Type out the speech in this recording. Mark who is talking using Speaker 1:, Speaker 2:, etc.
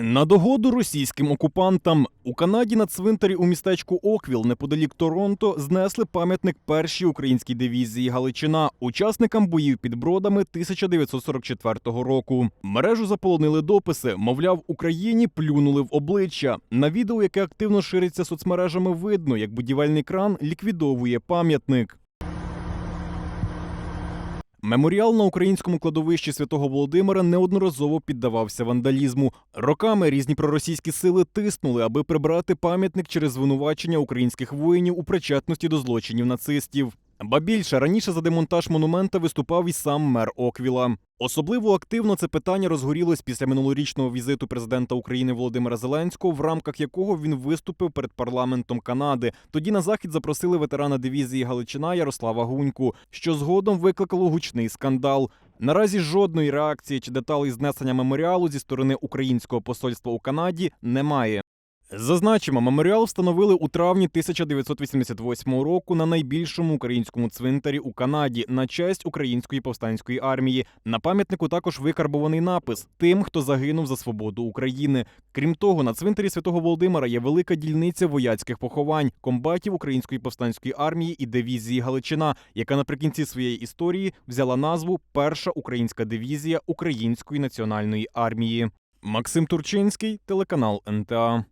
Speaker 1: На догоду російським окупантам у Канаді на цвинтарі у містечку Оквіл неподалік Торонто знесли пам'ятник першій українській дивізії Галичина, учасникам боїв під бродами 1944 року. Мережу заполонили дописи. Мовляв, Україні плюнули в обличчя. На відео, яке активно шириться соцмережами, видно, як будівельний кран ліквідовує пам'ятник. Меморіал на українському кладовищі святого Володимира неодноразово піддавався вандалізму. Роками різні проросійські сили тиснули, аби прибрати пам'ятник через звинувачення українських воїнів у причетності до злочинів нацистів. Ба більше раніше за демонтаж монумента виступав і сам мер Оквіла. Особливо активно це питання розгорілось після минулорічного візиту президента України Володимира Зеленського, в рамках якого він виступив перед парламентом Канади. Тоді на захід запросили ветерана дивізії Галичина Ярослава Гуньку, що згодом викликало гучний скандал. Наразі жодної реакції чи деталей знесення меморіалу зі сторони українського посольства у Канаді немає. Зазначимо, меморіал встановили у травні 1988 року на найбільшому українському цвинтарі у Канаді на честь української повстанської армії. На пам'ятнику також викарбований напис тим, хто загинув за свободу України. Крім того, на цвинтарі святого Володимира є велика дільниця вояцьких поховань комбатів української повстанської армії і дивізії Галичина, яка наприкінці своєї історії взяла назву Перша українська дивізія Української національної армії. Максим Турчинський, телеканал НТА.